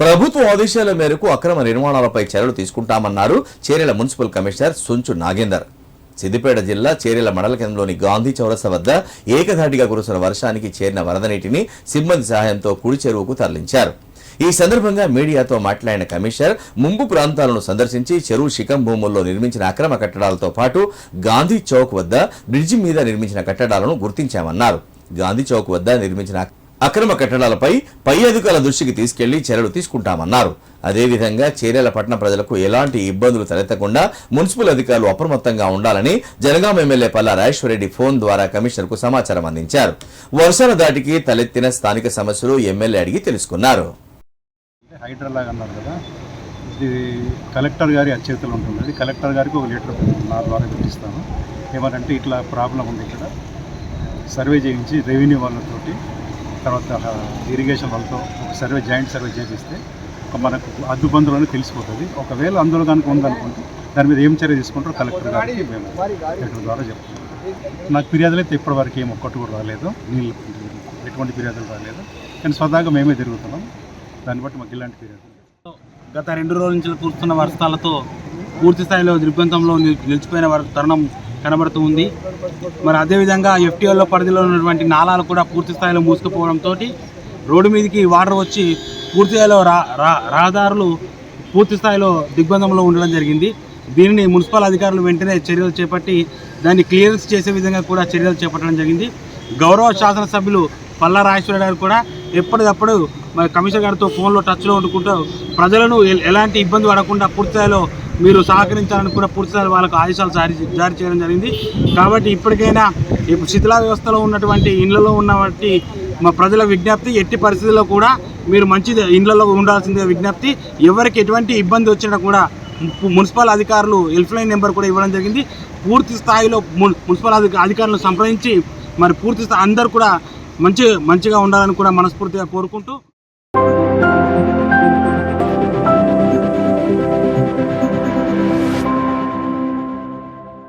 ప్రభుత్వ ఆదేశాల మేరకు అక్రమ నిర్మాణాలపై చర్యలు తీసుకుంటామన్నారు చేరెల మున్సిపల్ కమిషనర్ సుంచు నాగేందర్. సిద్దిపేట జిల్లా చేరెల మండల కేంద్రంలోని గాంధీ చౌరస వద్ద ఏకధాటిగా కురుసిన వర్షానికి చేరిన వరద నీటిని సిబ్బంది సహాయంతో కుడి చెరువుకు తరలించారు. ఈ సందర్భంగా మీడియాతో మాట్లాడిన కమిషనర్ ముంపు ప్రాంతాలను సందర్శించి చెరువు శిఖం భూముల్లో నిర్మించిన అక్రమ కట్టడాలతో పాటు గాంధీ చౌక్ వద్ద బ్రిడ్జి మీద నిర్మించిన కట్టడాలను గుర్తించామన్నారు. గాంధీ చౌక్ వద్ద నిర్మించిన అక్రమ కట్టడాలపై పై అధికారుల దృష్టికి తీసుకెళ్ళి చర్యలు తీసుకుంటామన్నారు. అదేవిధంగా చేరేల పట్టణ ప్రజలకు ఎలాంటి ఇబ్బందులు తలెత్తకుండా మున్సిపల్ అధికారులు అప్రమత్తంగా ఉండాలని జనగాం ఎమ్మెల్యే పల్లా రాజేశ్వరరెడ్డి ఫోన్ ద్వారా కమిషనర్కు సమాచారం అందించారు. వర్షాల దాటికి తలెత్తిన స్థానిక సమస్యలు ఎమ్మెల్యే అడిగి తెలుసుకున్నారు. అన్నారు కదా. ఇది కలెక్టర్ గారి అచేతులు ఉంటుంది. అది కలెక్టర్ గారికి ఒక లెటర్ నా ద్వారా పెట్టిస్తాను ఏమంటే ఇట్లా ప్రాబ్లం ఉంది ఇక్కడ. సర్వే చేయించి రెవెన్యూ వాళ్ళతోటి తర్వాత ఇరిగేషన్ వాళ్ళతో ఒక సర్వే జాయింట్ సర్వే చేపిస్తే ఒక మనకు అద్దుబందులని తెలిసిపోతుంది. ఒకవేళ అందులో కనుక ఉందనుకుంటే దాని మీద ఏం చర్య తీసుకుంటారో కలెక్టర్ గారికి మేము లెటర్ ద్వారా చెప్తున్నాం నాకు ఫిర్యాదులు అయితే ఇప్పటివరకు ఏం ఒక్కటి కూడా రాలేదు. నీళ్ళు ఎటువంటి ఫిర్యాదులు రాలేదు. కానీ స్వతహాగా మేమే తిరుగుతున్నాం. దాన్ని బట్టి మాకు ఇలాంటి ఫిర్యాదు గత రెండు రోజుల నుంచి కురుస్తున్న వర్షాలతో పూర్తి స్థాయిలో దిగ్బంధంలో నిల్- నిలిచిపోయిన వర- తరుణం కనబడుతూ ఉంది. మరి అదేవిధంగా ఎఫ్టీఓలో పరిధిలో ఉన్నటువంటి నాలాలు కూడా పూర్తి స్థాయిలో మూసుకుపోవడంతో రోడ్డు మీదకి వాటర్ వచ్చి పూర్తి స్థాయిలో రా రా- రహదారులు పూర్తి స్థాయిలో దిగ్బంధంలో ఉండడం జరిగింది. దీనిని మున్సిపల్ అధికారులు వెంటనే చర్యలు చేపట్టి దాన్ని క్లియరెన్స్ చేసే విధంగా కూడా చర్యలు చేపట్టడం జరిగింది. గౌరవ శాసనసభ్యులు పల్లా రాజేశ్వర గారు కూడా ఎప్పటికప్పుడు మరి కమిషనర్ గారితో ఫోన్లో టచ్లో ఉండుకుంటూ ప్రజలను ఎ- ఎలాంటి ఇబ్బంది పడకుండా పూర్తిస్థాయిలో మీరు సహకరించాలని కూడా పూర్తిసారి వాళ్ళకు ఆదేశాలు జారీ జారీ చేయడం జరిగింది. కాబట్టి ఇప్పటికైనా ఇప్పుడు శిథిలా వ్యవస్థలో ఉన్నటువంటి ఇళ్ళలో ఉన్నటువంటి మా ప్రజల విజ్ఞప్తి ఎట్టి పరిస్థితుల్లో కూడా మీరు మంచి ఇండ్లలో ఉండాల్సిందే విజ్ఞప్తి. ఎవరికి ఎటువంటి ఇబ్బంది వచ్చినా కూడా మున్సిపల్ అధికారులు హెల్ప్ లైన్ నెంబర్ కూడా ఇవ్వడం జరిగింది. పూర్తి స్థాయిలో మున్సిపల్ అధికారులను సంప్రదించి మరి పూర్తి స్థాయి అందరూ కూడా మంచి మంచిగా ఉండాలని కూడా మనస్ఫూర్తిగా కోరుకుంటూ